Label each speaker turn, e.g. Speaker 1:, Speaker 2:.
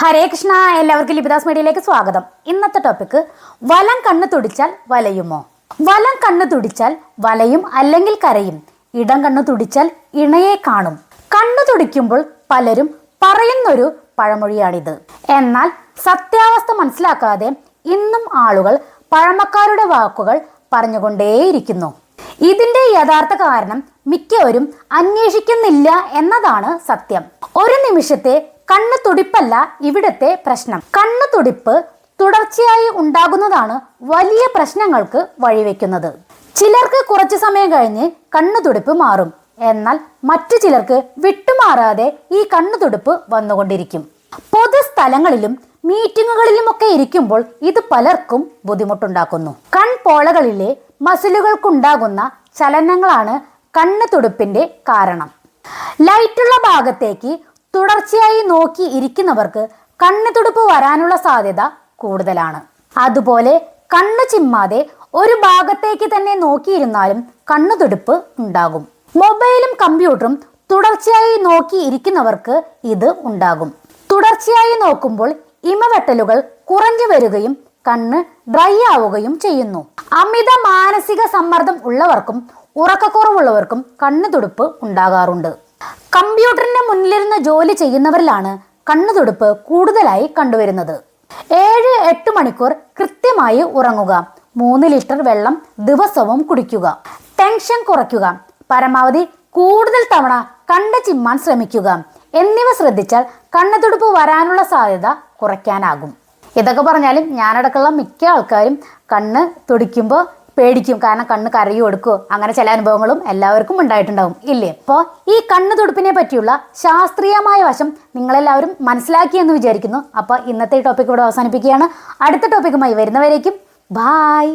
Speaker 1: ഹരേ കൃഷ്ണ എല്ലാവർക്കും ലിപിദാസ് മീഡിയയിലേക്ക് സ്വാഗതം. ഇന്നത്തെ ടോപ്പിക് വലം കണ്ണ് തുടിച്ചാൽ വലയുമോ? വലം കണ്ണ് തുടിച്ചാൽ വലയും അല്ലെങ്കിൽ കരയും? ഇടം കണ്ണ് തുടിച്ചാൽ ഇണയെ കാണും. കണ്ണു തുടിക്കുമ്പോൾ പലരും പറയുന്നൊരു പഴമൊഴിയാണിത്. എന്നാൽ സത്യാവസ്ഥ മനസ്സിലാക്കാതെ ഇന്നും ആളുകൾ പഴമക്കാരുടെ വാക്കുകൾ പറഞ്ഞുകൊണ്ടേയിരിക്കുന്നു. ഇതിന്റെ യഥാർത്ഥ കാരണം മിക്കവരും അന്വേഷിക്കുന്നില്ല എന്നതാണ് സത്യം. ഒരു നിമിഷത്തെ കണ്ണു തുടിപ്പല്ല ഇവിടത്തെ പ്രശ്നം. കണ്ണു തുടിപ്പ് തുടർച്ചയായി ഉണ്ടാകുന്നതാണ് വലിയ പ്രശ്നങ്ങൾക്ക് വഴിവെക്കുന്നത്. ചിലർക്ക് കുറച്ചു സമയം കഴിഞ്ഞ് കണ്ണു തുടിപ്പ് മാറും. എന്നാൽ മറ്റു ചിലർക്ക് വിട്ടുമാറാതെ ഈ കണ്ണു തുടിപ്പ് വന്നുകൊണ്ടിരിക്കും. പൊതുസ്ഥലങ്ങളിലും മീറ്റിങ്ങുകളിലുമൊക്കെ ഇരിക്കുമ്പോൾ ഇത് പലർക്കും ബുദ്ധിമുട്ടുണ്ടാക്കുന്നു. കൺപോളകളിലെ മസിലുകൾക്കുണ്ടാകുന്ന ചലനങ്ങളാണ് കണ്ണ് തുടിപ്പിന്റെ കാരണം. ലൈറ്റുള്ള ഭാഗത്തേക്ക് തുടർച്ചയായി നോക്കി ഇരിക്കുന്നവർക്ക് കണ്ണുതുടുപ്പ് വരാനുള്ള സാധ്യത കൂടുതലാണ്. അതുപോലെ കണ്ണു ചിമ്മാതെ ഒരു ഭാഗത്തേക്ക് തന്നെ നോക്കിയിരുന്നാലും കണ്ണു തുടുപ്പ് ഉണ്ടാകും. മൊബൈലും കമ്പ്യൂട്ടറും തുടർച്ചയായി നോക്കി ഇരിക്കുന്നവർക്ക് ഇത് ഉണ്ടാകും. തുടർച്ചയായി നോക്കുമ്പോൾ ഇമവെട്ടലുകൾ കുറഞ്ഞു വരികയും കണ്ണ് ഡ്രൈ ആവുകയും ചെയ്യുന്നു. അമിത മാനസിക സമ്മർദ്ദം ഉള്ളവർക്കും ഉറക്കക്കുറവുള്ളവർക്കും കണ്ണു തുടുപ്പ് ഉണ്ടാകാറുണ്ട്. കമ്പ്യൂട്ടറിന്റെ മുന്നിലിരുന്ന് ജോലി ചെയ്യുന്നവരിലാണ് കണ്ണു തുടുപ്പ് കൂടുതലായി കണ്ടുവരുന്നത്. ഏഴ് എട്ട് മണിക്കൂർ കൃത്യമായി ഉറങ്ങുക. മൂന്ന് ലിറ്റർ വെള്ളം ദിവസവും കുടിക്കുക. ടെൻഷൻ കുറയ്ക്കുക. പരമാവധി കൂടുതൽ തവണ കണ്ണ് ചിമ്മാൻ ശ്രമിക്കുക. എന്നിവ ശ്രദ്ധിച്ചാൽ കണ്ണുതുടുപ്പ് വരാനുള്ള സാധ്യത കുറയ്ക്കാനാകും. ഇതൊക്കെ പറഞ്ഞാലും ഞാനടക്കമുള്ള മിക്ക ആൾക്കാരും കണ്ണ് തുടിക്കുമ്പോൾ പേടിക്കും. കാരണം കണ്ണ് കരയും എടുക്കുമോ അങ്ങനെ ചില അനുഭവങ്ങളും എല്ലാവർക്കും ഉണ്ടായിട്ടുണ്ടാവും. ഇല്ലേ? അപ്പോൾ ഈ കണ്ണ് തുടുപ്പിനെ പറ്റിയുള്ള ശാസ്ത്രീയമായ വശം നിങ്ങളെല്ലാവരും മനസ്സിലാക്കി എന്ന് വിചാരിക്കുന്നു. അപ്പോൾ ഇന്നത്തെ ടോപ്പിക് ഇവിടെ അവസാനിപ്പിക്കുകയാണ്. അടുത്ത ടോപ്പിക്കുമായി വരുന്നവരേക്കും. ബായ്